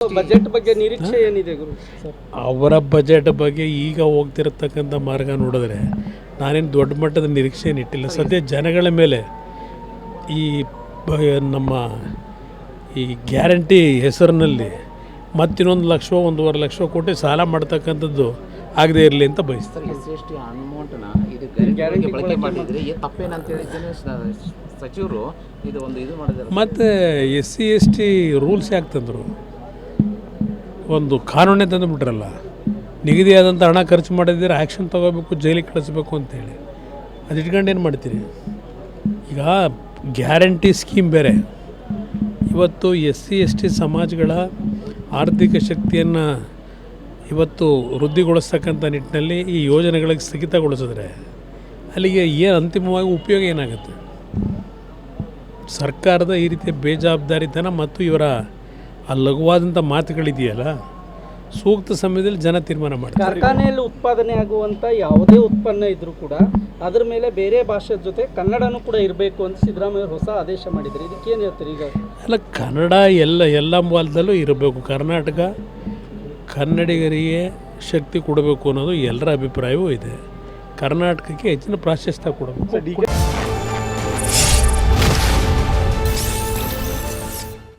Budget ಬಗ್ಗೆ ನಿರೀಕ್ಷೆ ಏನಿದೆ ಗುರು ಅವರ ಬಜೆಟ್ ಬಗ್ಗೆ ಈಗ ಹೋಗ್ತಿರತಕ್ಕಂಥ ಮಾರ್ಗ ನೋಡಿದ್ರೆ ನಾನೇನು ದೊಡ್ಡ ಮಟ್ಟದ ನಿರೀಕ್ಷೆ ಇಟ್ಟಿಲ್ಲ. ಸದ್ಯ ಜನಗಳ ಮೇಲೆ ಈ ಬ ನಮ್ಮ ಈ ಗ್ಯಾರಂಟಿ ಹೆಸರಿನಲ್ಲಿ ಮತ್ತಿನ್ನೊಂದು ಲಕ್ಷ ಒಂದೂವರೆ ಲಕ್ಷ ಕೊಟ್ಟು ಸಾಲ ಮಾಡ್ತಕ್ಕಂಥದ್ದು ಆಗದೇ ಇರಲಿ ಅಂತ ಬಯಸ್ತಾರೆ ಮತ್ತೆ ಎಸ್ ಸಿ ಎಸ್ ಟಿ ಅಮೌಂಟ್ನ ಇದು ಗ್ಯಾರಂಟಿ ಬಳಕೆ ಮಾಡಿದ್ರೆ? ಏನು ತಪ್ಪೇನಂತ ಹೇಳಿದ್ದೇನೆ ಸಚಿವರು ಇದು ಒಂದು ಇದು ಮಾಡಿದ್ದಾರೆ. ಮತ್ತು S C S T rules ಯಾಕೆ ತಂದರು? ಒಂದು ಕಾನೂನೇ ತಂದುಬಿಟ್ರಲ್ಲ ನಿಗದಿಯಾದಂಥ ಹಣ ಖರ್ಚು ಮಾಡಿದ್ರೆ ಆ್ಯಕ್ಷನ್ ತೊಗೋಬೇಕು, ಜೈಲಿಗೆ ಕಳಿಸ್ಬೇಕು ಅಂತೇಳಿ. ಅದು ಇಟ್ಕೊಂಡು ಏನು ಮಾಡ್ತೀರಿ? ಈಗ ಗ್ಯಾರಂಟಿ ಸ್ಕೀಮ್ ಬೇರೆ. ಇವತ್ತು ಎಸ್ ಸಿ, ಎಸ್ ಟಿ ಸಮಾಜಗಳ ಆರ್ಥಿಕ ಶಕ್ತಿಯನ್ನು ಇವತ್ತು ವೃದ್ಧಿಗೊಳಿಸ್ತಕ್ಕಂಥ ನಿಟ್ಟಿನಲ್ಲಿ ಈ ಯೋಜನೆಗಳಿಗೆ ಸ್ಥಗಿತಗೊಳಿಸಿದ್ರೆ ಅಲ್ಲಿಗೆ ಏನು ಅಂತಿಮವಾಗಿ ಉಪಯೋಗ ಏನಾಗುತ್ತೆ? ಸರ್ಕಾರದ ಈ ರೀತಿಯ ಬೇಜವಾಬ್ದಾರಿತನ ಮತ್ತು ಇವರ ಆ ಲಘುವಾದಂಥ ಮಾತುಗಳಿದೆಯಲ್ಲ ಸೂಕ್ತ ಸಮಯದಲ್ಲಿ ಜನ ತೀರ್ಮಾನ ಮಾಡ್ತಾರೆ. ಕಾರ್ಖಾನೆಯಲ್ಲಿ ಉತ್ಪಾದನೆ ಆಗುವಂಥ ಯಾವುದೇ ಉತ್ಪನ್ನ ಇದ್ರೂ ಕೂಡ ಅದರ ಮೇಲೆ ಬೇರೆ ಭಾಷೆ ಜೊತೆ ಕನ್ನಡನೂ ಕೂಡ ಇರಬೇಕು ಅಂತ ಸಿದ್ದರಾಮಯ್ಯ ಹೊಸ ಆದೇಶ ಮಾಡಿದ್ದಾರೆ. ಇದಕ್ಕೇನು ಹೇಳ್ತೀರಿ ಈಗ? ಅಲ್ಲ ಕನ್ನಡ ಎಲ್ಲ ಎಲ್ಲ ಮೂಲದಲ್ಲೂ ಇರಬೇಕು. ಕರ್ನಾಟಕ ಕನ್ನಡಿಗರಿಗೆ ಶಕ್ತಿ ಕೊಡಬೇಕು ಅನ್ನೋದು ಎಲ್ಲರ ಅಭಿಪ್ರಾಯವೂ ಇದೆ. ಕರ್ನಾಟಕಕ್ಕೆ ಹೆಚ್ಚಿನ ಪ್ರಾಶಸ್ತ್ಯ ಕೊಡಬೇಕು.